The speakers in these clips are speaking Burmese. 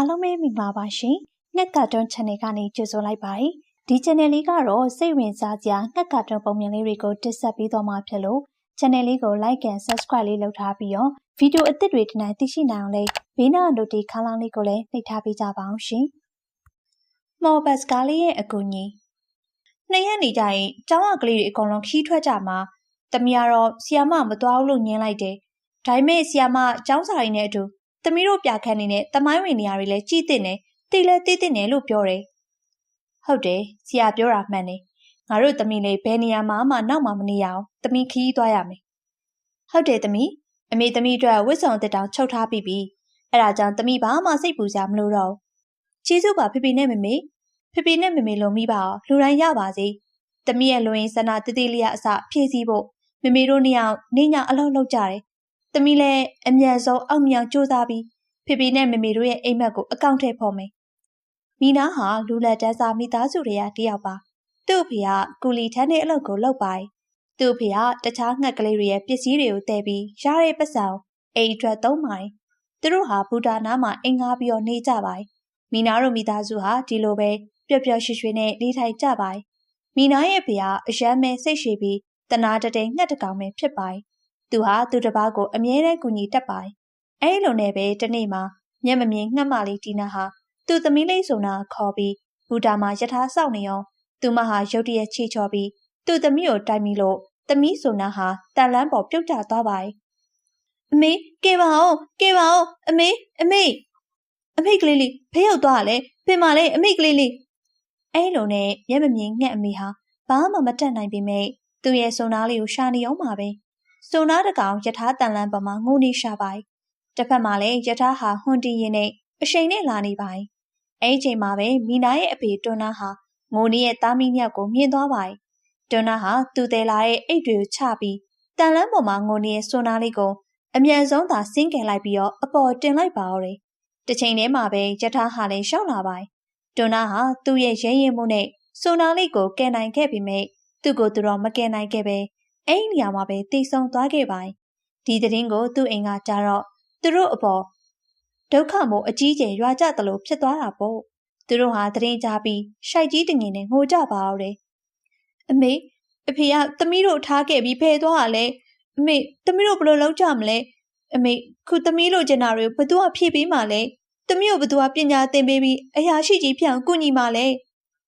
အားလုံးပဲမိပါပါရှင်။ငှက်ကတွန်း channel ကနေကြိုဆိုလိုက်ပါတယ်။ဒီ channel လေးကတော့စိတ်ဝင်စားစရာငှက်ကတွန်းပုံမြင်လေးတွေကိုတင်ဆက်ပေးသွားမှာဖြစ်လို့ channel လေးကို like and subscribe လေးလုပ်ထားပြီးတော့ဗီဒီယိုအသစ်တွေဒီနေ့သိရှိနိုင်အောင်လေးဘေးနား notification ခန်းလေးကိုလည်းနှိပ်ထားပေးကြပါအောင်ရှင်။မော်ဘတ်စကားလေးရဲ့အကူအညီနှစ်ရက်နေကြရင်ကျောင်းကကလေးတွေအကုန်လုံးခီးထွက်ကြမှာတမီးကတော့ဆီယာမမသွားဘူးလို့ညင်းလိုက်တယ်။ဒါပေမဲ့ဆီယာမကျောင်းစာရင်းနဲ့အတူ သမီးတို့ပြခန်းနေတဲ့တမိုင်းဝင်နေရာတွေလည်းကြည့်တင်တယ်တိလဲတိတင်တယ်လို့ပြောတယ်ဟုတ်တယ်ဆရာပြောတာမှန်တယ်ငါတို့သမီးလေးဘယ်နေရာမှာမှနောက်မှမနေရအောင်သမီးခီးသွားရမယ်ဟုတ်တယ်သမီးအမေသမီးအတွက်ဝစ်စုံတစ်တောင်ချုပ်ထားပြီးပြီအဲ့ဒါကြောင့်သမီးဘာမှစိတ်ပူစရာမလိုတော့ချီးစုပါဖေဖေနဲ့မမေဖေဖေနဲ့မမေလုံမိပါအောင်လူတိုင်းရပါစေသမီးရဲ့လူရင်းဆန္ဒတတိလျအစဖြည့်ဆည်းဖို့မမေတို့နှစ်ယောက်နေညအလုပ်လုပ်ကြတယ်။ သမီးလည်းအမြန်ဆုံးအောင်မြောင်ကြိုးစားပြီးဖေဖေနဲ့မမေတို့ရဲ့အိမ်မက်ကိုအကောင့်ထဲဖော်မယ်။မိနာဟာလူလက်တန်းစားမိသားစုတွေကတယောက်ပါ။သူ့ဖေကကူလီထန်းတဲ့အလုပ်ကိုလုပ်ပါ။သူ့ဖေကတခြားငှက်ကလေးတွေရဲ့ပစ္စည်းတွေကိုတည်ပြီးရတဲ့ပတ်စံအိမ်အတွက်သုံးပါတယ်။သူတို့ဟာဘူတာနားမှာအိမ်ငားပြီးတော့နေကြပါတယ်။မိနာတို့မိသားစုဟာဒီလိုပဲပျော်ပျော်ရွှင်ရွှင်နဲ့နေထိုင်ကြပါတယ်။မိနာရဲ့ဖေကအရန်မဲစိတ်ရှည်ပြီးတနာတတိန်ငှက်တကောင်ပဲဖြစ်ပါတယ်။ သူဟာသူတစ်ပါးကိုအမြဲတမ်းကူညီတတ်ပါတယ်။အဲဒီလိုနဲ့ပဲတနေ့မှာမျက်မမြင်ငှက်မလေးတီနာဟာသူ့သမီးလေးဆိုနာခေါ်ပြီးဘူတာမှာယထာဆောက်နေအောင်သူမဟာရုတ်တရက်ချီချော်ပြီးသူ့သမီးကိုတိုက်မိလို့သမီးဆိုနာဟာတန်လန်းပေါ်ပြုတ်ကျသွားပါတယ်။အမေကဲပါအောင်ကဲပါအောင်အမေအမေအမေကလေးလေးဖေးရောက်သွားလေဖေမလေးအမေကလေးလေးအဲလိုနဲ့မျက်မမြင်ငှက်အမေဟာဘာမှမတတ်နိုင်ပေမဲ့သူ့ရဲ့စုံနာလေးကိုရှာနေအောင်ပါပဲ စုံနာတကောင်ယထာတန်လန်းပေါ်မှာငိုနေရှာပါတစ်ဖက်မှာလည်းယထာဟာဟွန်တီရင်နဲ့အရှိန်နဲ့လာနေပါအဲအချိန်မှာပဲမိနာရဲ့အဖေတွန်းနာဟာငိုနေရဲ့သားမီးမြောက်ကိုမြင်သွားပါတွန်းနာဟာသူ့သေးလာတဲ့အိတ်တွေကိုချပြီးတန်လန်းပေါ်မှာငိုနေတဲ့စုံနာလေးကိုအမြန်ဆုံးသာဆင်းကင်လိုက်ပြီးတော့အပေါ်တင်လိုက်ပါတော့တယ်တစ်ချိန်တည်းမှာပဲယထာဟာလည်းရှောက်လာပါတွန်းနာဟာသူ့ရဲ့ရဲရင်မှုနဲ့စုံနာလေးကိုကယ်နိုင်ခဲ့ပေမဲ့သူ့ကိုသူတော့မကယ်နိုင်ခဲ့ပဲ အဲ့ဒီနေရာမှာပဲတိတ်ဆုံးသွားခဲ့ပါတယ်။ဒီသတင်းကိုသူ့အိမ်ကကြားတော့သူတို့အပေါ်ဒုက္ခမို့အကြီးကျယ်ရွာကြသလိုဖြစ်သွားတာပေါ့။သူတို့ဟာသတင်းကြားပြီးရှိုက်ကြီးတငင်နဲ့ငိုကြပါတော့တယ်။အမေအဖေကသမီးတို့ထားခဲ့ပြီးဖယ်သွားတာလေ။အမေသမီးတို့ဘယ်လိုလုပ်ကြမလဲ။အမေခုသမီးတို့ကျင်နာတွေဘသူကဖြည့်ပေးမှလဲ။သမီးတို့ဘသူကပညာသင်ပေးပြီးအရာရှိကြီးဖြစ်အောင်ကုညီမှလဲ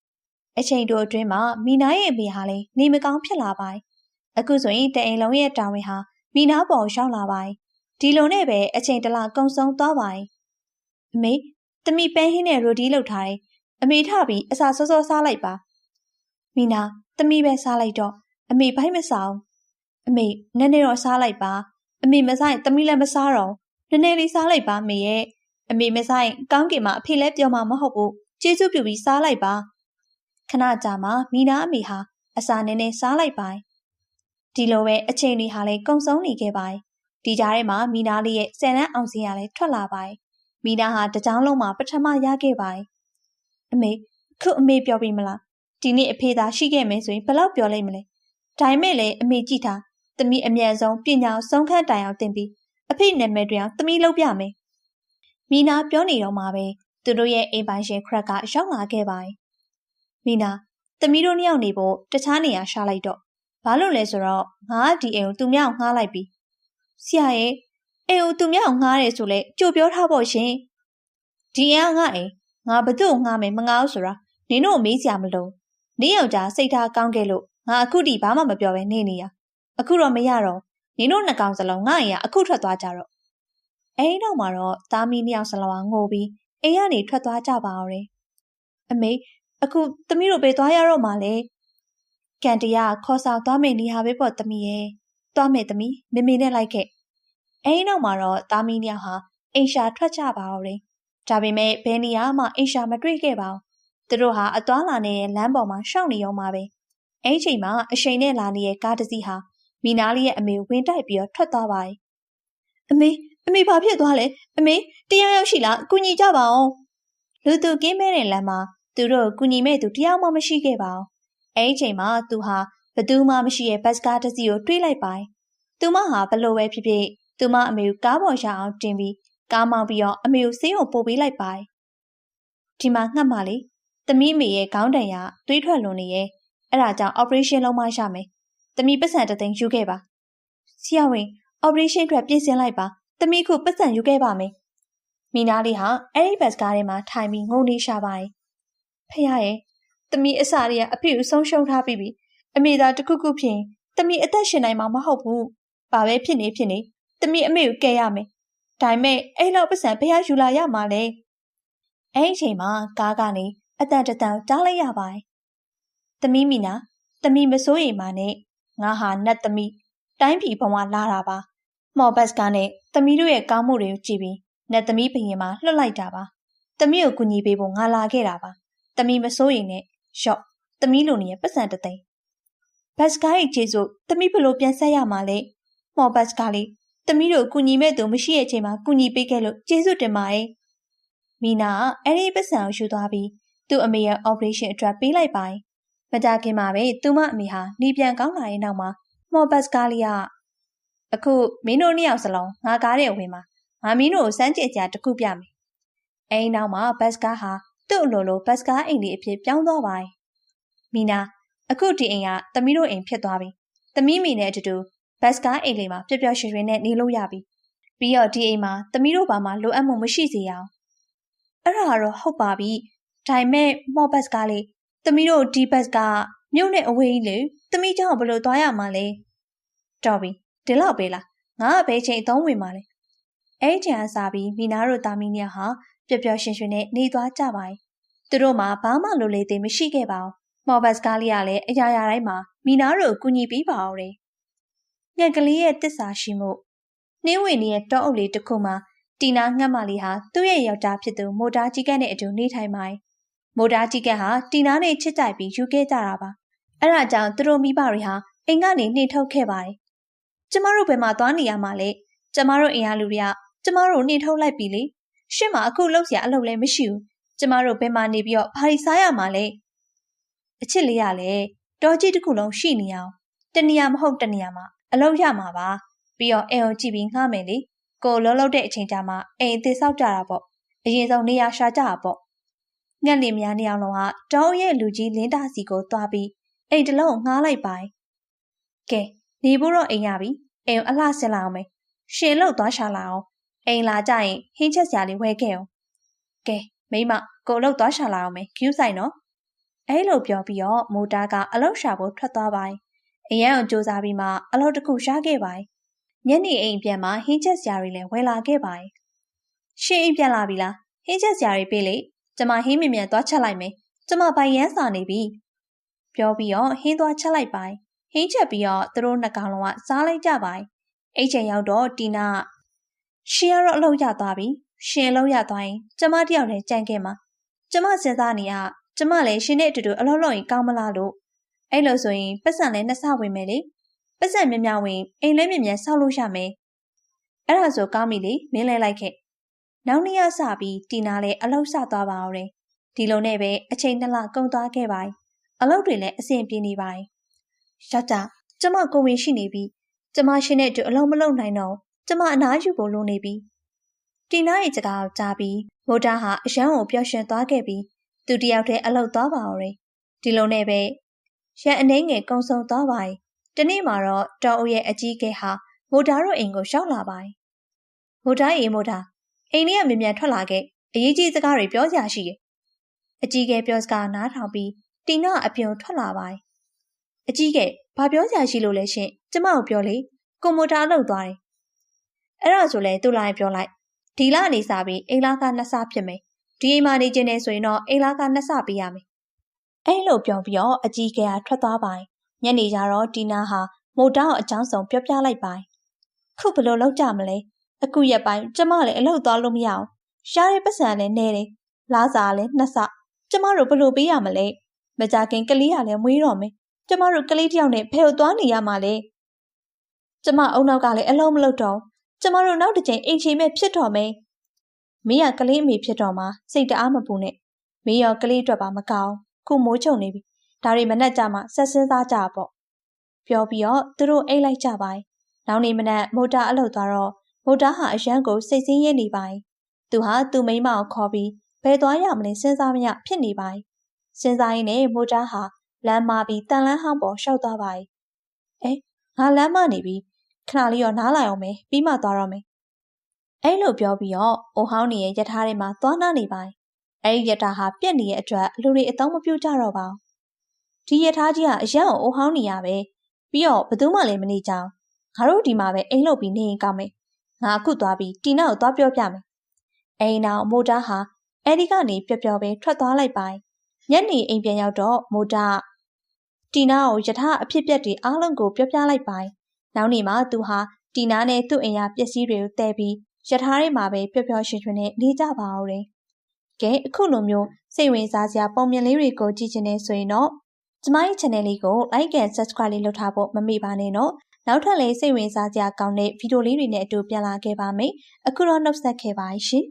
။အချိန်တိုအတွင်းမှာမိနာရဲ့အမေဟာလည်းနေမကောင်းဖြစ်လာပါတယ်။ အခုဆိုရင်တအိမ်လုံးရဲ့တာဝန်ဟာမိနာပေါ်ရောက်လာပါတယ်။ဒီလိုနဲ့ပဲအချိန်တလကုံဆုံးသွားပါတယ်။အမေသမီးပန်းဟင်းနဲ့ရိုဒီလုပ်ထားတယ်။အမေထပြီးအစာစောစောစားလိုက်ပါ။မိနာသမီးပဲစားလိုက်တော့အမေဘိုက်မစားဘူး။အမေနည်းနည်းတော့စားလိုက်ပါ။အမေမစားရင်သမီးလည်းမစားတော့နည်းနည်းလေးစားလိုက်ပါအမေရဲ့။အမေမစားရင်ကောင်းကင်မှာအဖေလည်းပြောမှာမဟုတ်ဘူး။ကျေးဇူးပြုပြီးစားလိုက်ပါ။ခဏကြာမှမိနာအမေဟာအစာနည်းနည်းစားလိုက်ပါ ဒီလိုပဲအချိန်လေးဟာလည်းကုံဆုံးနေခဲ့ပါဒီကြားထဲမှာမိနာလေးရဲ့ဆယ်လန်းအောင်စင်းရလည်းထွက်လာပါမိနာဟာတကြောင်လုံးမှာပထမရခဲ့ပါအမေခုအမေပြောပြီးမလားဒီနေ့အဖေသာရှိခဲ့မယ်ဆိုရင်ဘယ်လောက်ပြောလိုက်မလဲဒါပေမဲ့လည်းအမေကြည့်ထားသမီးအမြန်ဆုံးပညာဆုံးခန့်တိုင်အောင်တင်ပြီးအဖေနာမည်တွေအောင်သမီးလုပ်ပြမယ်မိနာပြောနေတော့မှပဲသူတို့ရဲ့အိမ်ပိုင်ရှင်ခရက်ကရောက်လာခဲ့ပါတယ်မိနာသမီးတို့နှစ်ယောက်နေဖို့တခြားနေရာရှာလိုက်တော့ ဘာလို့လဲဆိုတော့ငါဒီအိမ်ကိုသူမြောက်ငှားလိုက်ပြီဆရာရဲ့အိမ်ကိုသူမြောက်ငှားတယ်ဆိုလဲကြိုပြောထားဖို့ရှင်ဒီအိမ်ကငါအိမ်ငါဘသူ့ကိုငှားမယ်မငှားဘူးဆိုတာနင်တို့မေးစရာမလိုနင်းယောက်ျားစိတ်ထားကောင်းခဲ့လို့ငါအခုထိဘာမှမပြောဘဲနေနေရအခုတော့မရတော့နင်တို့နှစ်ကောင်စလုံးငါအိမ်ကအခုထွက်သွားကြတော့အဲဒီနောက်မှာတော့သားမီးနှစ်ယောက်စလုံးကငိုပြီးအိမ်ကနေထွက်သွားကြပါတော့တယ်အမေအခုသမီးတို့ပဲသွားရတော့မှလေ ကန်တီကခေါ်ဆောင်သွားမယ်နေဟာပဲပေါ့သမီးရဲ့သွားမယ်သမီးမေမေနဲ့လိုက်ခဲ့အဲဒီနောက်မှာတော့သားမီးနှစ်ယောက်ဟာအိမ်ရှာထွက်ကြပါတော့တယ်ဒါပေမဲ့ဘယ်နေရာမှအိမ်ရှာမတွေ့ခဲ့ပါဘူးသူတို့ဟာအသွားလာနေတဲ့လမ်းပေါ်မှာရှောက်နေရောမှာပဲအဲဒီချိန်မှာအရှိန်နဲ့လာနေတဲ့ကားတစ်စီးဟာမီနာလေးရဲ့အမေဝင်တိုက်ပြီးတော့ထွက်သွားပါတယ်အမေအမေဘာဖြစ်သွားလဲအမေတရားရောက်ရှိလားအကူညီကြပါအောင်လူသူကင်းမဲတဲ့လမ်းမှာသူတို့ကူညီမဲ့သူတယောက်မှမရှိခဲ့ပါဘူး။ အဲဒီချိန်မှာသူဟာဘသူမှမရှိရဲ့ဘတ်စကားတစ်စီးကိုတွေးလိုက်ပိုင်။သူမဟာဘလို့ပဲဖြစ်ဖြစ်သူမအမေကိုကားပေါ်ရအောင်တင်ပြီးကားမောင်းပြီးတော့အမေကိုဆေးရုံပို့ပေးလိုက်ပိုင်ဒီမှာငှက်မလေးသမီးမေရဲ့ခေါင်းတန်ရသွေးထွက်လွန်နေရဲ့အဲ့ဒါကြောင့် operation လုံးမရမယ်သမီးပတ်စံတသိန်းယူခဲ့ပါဆရာဝန် operation အတွက်ပြင်ဆင်လိုက်ပါသမီးခုပတ်စံယူခဲ့ပါမယ်မိနာလေးဟာအဲ့ဒီဘတ်စကားထဲမှာထိုင်ပြီးငုံနေရှာပါရဲ့ဖះရဲ့ သမီးအစာတွေကအဖေကိုဆုံးရှုံးထားပြီးပြီအမေသာတခုခုဖြစ်ရင်သမီးအသက်ရှင်နိုင်မှာမဟုတ်ဘူးဘာပဲဖြစ်နေဖြစ်နေသမီးအမေကိုကယ်ရမယ်ဒါပေမဲ့အဲ့လောက်ပတ်စံဖះယူလာရမှာလေအဲ့ဒီအချိန်မှာကားကနေအတန်တတန်တားလိုက်ရပါတယ်သမီးမိနာသမီးမစိုးရိမ်ပါနဲ့ငါဟာနတ်သမီးတိုင်းပြည်ဘဝလာတာပါမော်ဘတ်ကနဲ့သမီးတို့ရဲ့ကောင်းမှုတွေကိုကြည့်ပြီးနတ်သမီးဘရင်မှာလွှတ်လိုက်တာပါသမီးကိုကူညီပေးဖို့ငါလာခဲ့တာပါသမီးမစိုးရိမ်နဲ့ ရှော့သမီးလိုနေရပတ်စံတသိန်းဘတ်စကားရဲ့ခြေစို့သမီးဘလို့ပြန်ဆက်ရမှာလဲမော်ဘတ်စကားလေးသမီးတို့ကူညီမဲ့သူမရှိတဲ့အချိန်မှာကူညီပေးခဲ့လို့ကျေးဇူးတင်ပါတယ်မီနာကအဲ့ဒီပတ်စံကိုယူသွားပြီးသူ့အမေရဲ့ operation အတွက်ပေးလိုက်ပါတယ်မကြခင်မှာပဲသူမအမေဟာနှီးပြန်ကောင်းလာတဲ့နောက်မှာမော်ဘတ်စကားလေးကအခုမင်းတို့နှစ်ယောက်စလုံးငါကားတဲ့ဝင်မှာငါမင်းတို့ကိုစမ်းကြည့်ကြတခုပြမယ်အဲဒီနောက်မှာဘတ်စကားဟာ သူ့အလိုလိုဘတ်စကားအိမ်လေးအဖြစ်ပြောင်းသွားပါတယ်မီနာအခုဒီအိမ်ကသမီးတို့အိမ်ဖြစ်သွားပြီသမီးမိနဲ့အတူတူဘတ်စကားအိမ်လေးမှာပျော်ပျော်ရွှင်ရွှင်နဲ့နေလို့ရပြီပြီးတော့ဒီအိမ်မှာသမီးတို့ဘာမှလိုအပ်မှုမရှိစေရအောင်အဲ့ဒါတော့ဟုတ်ပါပြီဒါပေမဲ့မော့ဘတ်စကားလေးသမီးတို့ဒီဘတ်ကမြို့နဲ့အဝေးကြီးလေသမီးเจ้าဘယ်လိုသွားရမှာလဲတော်ပြီဒီလောက်ပဲလားငါကဘယ်ချိန်အသုံးဝင်မှာလဲအဲ့ချိန်အစားပြီးမိနာတို့တာမီနီယာဟာ ပျော်ပျော်ရွှင်ရွှင်နဲ့နေသွားကြပါ යි သူတို့မှာဘာမှလိုလေသေးမရှိခဲ့ပါဘူးမော်ဘတ်စကားလေးကလည်းအရာရာတိုင်းမှာမိနာတို့ကူညီပေးပါအောင်တယ်ငှက်ကလေးရဲ့တစ္ဆာရှိမှုနှင်းဝင်ရဲ့တောအုပ်လေးတစ်ခုမှာတီနာငှက်မလေးဟာသူ့ရဲ့ယောက်ျားဖြစ်သူမိုတာကြီးကနဲ့အတူနေထိုင်ပါ යි မိုတာကြီးကဟာတီနာနဲ့ချစ်ကြိုက်ပြီးယူခဲ့ကြတာပါအဲ့ဒါကြောင့်သူတို့မိဘတွေဟာအိမ်ကနေနှင်ထုတ်ခဲ့ပါတယ်ကျမတို့ဘယ်မှာသွားနေရမှာလဲကျမတို့အိမ်ရလူတွေကကျမတို့နှင်ထုတ်လိုက်ပြီလေ ရှင့်မှာအခုလောက်စရာအလုပ်လည်းမရှိဘူးကျမတို့ဘယ်မှာနေပြီးတော့ဘာတွေစားရမှာလဲအချစ်လေးရလဲတော်ကြီးတစ်ခုလုံးရှိနေအောင်တနေရာမဟုတ်တနေရာမှာအလုပ်ရမှာပါပြီးတော့အိမ်ကိုကြည့်ပြီးငှားမယ်လေကိုလုံးလုံးတဲ့အချိန်ကြမှာအိမ်အသေးဆောက်ကြတာပေါ့အရင်ဆုံးနေရာရှာကြတာပေါ့ငှက်လင်များနေအောင်လုံးကတောင်းရဲ့လူကြီးလင်းတာစီကိုသွားပြီးအိမ်တလုံးငှားလိုက်ပါကဲနေဖို့တော့အိမ်ရပြီအိမ်အလှဆင်လာအောင်မယ်ရှင်လို့သွားရှာလာအောင် အိမ်လာကြရင်ဟင်းချက်စရာလေးဝဲခဲ့အောင်ကဲမိမကိုလို့သွားရှာလာအောင်မယ်ကျူးဆိုင်နော်အဲလိုပြောပြီးတော့မိုတာကအလောက်ရှာဖို့ထွက်သွားပါအရန်အောင်စူးစားပြီးမှအလောက်တစ်ခုရှားခဲ့ပါညနေအိမ်ပြန်မှာဟင်းချက်စရာတွေလည်းဝယ်လာခဲ့ပါရှင်အိမ်ပြန်လာပြီလားဟင်းချက်စရာတွေပေးလေကျမဟင်းမြင်မြန်သွားချက်လိုက်မယ်ကျမပိုင်ရန်စာနေပြီပြောပြီးတော့ဟင်းသွားချက်လိုက်ပါဟင်းချက်ပြီးတော့သူတို့နှစ်ကောင်လုံးကစားလိုက်ကြပါအိတ်ချင်ရောက်တော့တီနာ ရှင်ကတော့အလုပ်ရသွားပြီရှင်အလုပ်ရသွားရင်ကျမတယောက်တည်းကြံခဲ့မှာကျမစဉ်းစားနေရကျမလည်းရှင်နဲ့အတူတူအလုပ်လုပ်ရင်ကောင်းမလားလို့အဲ့လိုဆိုရင်ပတ်စံလည်းနှစ်ဆဝင်မယ်လေပတ်စံမြမြဝင်အိမ်လည်းမြမြဆောက်လို့ရမယ်အဲ့ဒါဆိုကောင်းပြီလေမင်းလဲလိုက်ခဲ့နောက်နေ့ရစပြီးတီနာလည်းအလုပ်ဆသွားပါအောင်တယ်ဒီလိုနဲ့ပဲအချိန်နှစ်လကုန်သွားခဲ့ပါအလုပ်တွေလည်းအဆင်ပြေနေပါယောက်ျားကျမကိုဝင်ရှိနေပြီကျမရှင်နဲ့အတူအလုံးမလုံးနိုင်တော့ ကျမအနားယူဖို့လိုနေပြီ။တီနာရဲ့ကြကားကိုကြားပြီးမိုတာဟာအရန်ကိုပျော်ရွှင်သွားခဲ့ပြီးသူတယောက်တည်းအလုပ်သွားပါအောင်။ဒီလိုနဲ့ပဲရန်အနေငယ်ကုံဆုံသွားပါ යි ။ဒီနေ့မှာတော့တောအုပ်ရဲ့အကြီးကဲဟာမိုတာတို့အိမ်ကိုရောက်လာပါ යි ။မိုတာရေမိုတာအိမ်ထဲကမြင်မြန်ထွက်လာခဲ့အရေးကြီးစကားတွေပြောစရာရှိတယ်။အကြီးကဲပြောစကားနားထောင်ပြီးတီနာအပြင်ထွက်လာပါ යි ။အကြီးကဲဘာပြောစရာရှိလို့လဲရှင်ကျမကိုပြောလေကွန်ပျူတာအလုပ်သွားတယ် အဲ့ဒါဆိုလဲသူ့လိုက်ပြောလိုက်ဒီလနေစားပြီးအိမ်လာကနှစ်ဆဖြစ်မယ်ဒီအိမ်မှာနေကျင်နေဆိုရင်တော့အိမ်လာကနှစ်ဆပေးရမယ်အဲ့လိုပြောပြီးတော့အကြီးကဲကထွက်သွားပါညနေကျတော့တီနာဟာမိုတာကိုအကြောင်းစုံပြောပြလိုက်ပါခုဘလို့လောက်ကြမလဲအခုရက်ပိုင်းကျမလည်းအလုပ်သွားလို့မရအောင်ရှားတဲ့ပတ်စံလည်းနေတယ်လားစားလည်းနှစ်ဆကျမတို့ဘလို့ပေးရမလဲမကြခင်ကလေးကလည်းမွေးတော့မယ်ကျမတို့ကလေးတယောက်နဲ့ဖဲကိုသွားနေရမှာလေကျမအုံနောက်ကလည်းအလုံးမလုပ်တော့ ကျမတို့နောက်တစ်ချိန်အိမ်ချိန်မဲ့ဖြစ်တော်မယ်မင်းကကလေးအမေဖြစ်တော်မှာစိတ်တအားမပူနဲ့မင်းရောကလေးအတွက်ပါမကောင်းခုမိုးချုံနေပြီဒါတွေမနှက်ကြမှာဆက်စင်းစားကြပေါ့ပြောပြီးတော့သူတို့အိတ်လိုက်ကြပါနောက်နေ့မနက်မိုတာအလုပ်သွားတော့မိုတာဟာအရန်ကိုစိတ်ဆင်းရဲနေပါသူဟာသူ့မိမကိုခေါ်ပြီးဘယ်သွားရမလဲစဉ်းစားမရဖြစ်နေပါ යි စဉ်းစားရင်းနဲ့မိုးတားဟာလမ်းမပြီးတန်လန်းဟောင်းပေါ်ရှောက်သွားပါ යි အဲငါလမ်းမနေပြီ ခဏလေးတော့နားလိုက်အောင်မယ်ပြီးမှသွားတော့မယ်အဲ့လိုပြောပြီးတော့အိုဟောင်းနေရဲ့ယထာထဲမှာသွားနာနေပါ යි အဲ့ဒီယထာဟာပြက်နေတဲ့အတွက်လူတွေအတော့မပြုတ်ကြတော့ပါဘူးဒီယထာကြီးကအရန်အိုဟောင်းနေရပဲပြီးတော့ဘသူမှလည်းမနေကြအောင်ငါတို့ဒီမှာပဲအိမ်လုတ်ပြီးနေရင်ကောင်းမယ်ငါအခုသွားပြီးတီနာကိုသွားပြောပြမယ်အိမ်နောက်မိုတားဟာအဲ့ဒီကနေပျော်ပျော်ပဲထွက်သွားလိုက်ပါညနေအိမ်ပြန်ရောက်တော့မိုတားတီနာကိုယထာအဖြစ်ပြက်တွေအားလုံးကိုပြောပြလိုက်ပါ နောက်နေ့မှသူဟာတီနာနဲ့သူ့အိမ်ရပစ္စည်းတွေကိုတဲပြီးယထာထဲမှာပဲပျော်ပျော်ရွှင်ရွှင်နဲ့နေကြပါဦးတယ်ကဲအခုလိုမျိုးစိတ်ဝင်စားစရာပုံမြင်လေးတွေကိုကြည့်ချင်နေဆိုရင်တော့ကျမရဲ့ channel လေးကို like and subscribe လေးလုပ်ထားဖို့မမေ့ပါနဲ့နော်နောက်ထပ်လည်းစိတ်ဝင်စားစရာကောင်းတဲ့ဗီဒီယိုလေးတွေနဲ့အတူပြန်လာခဲ့ပါမယ်အခုတော့နှုတ်ဆက်ခဲ့ပါရှင်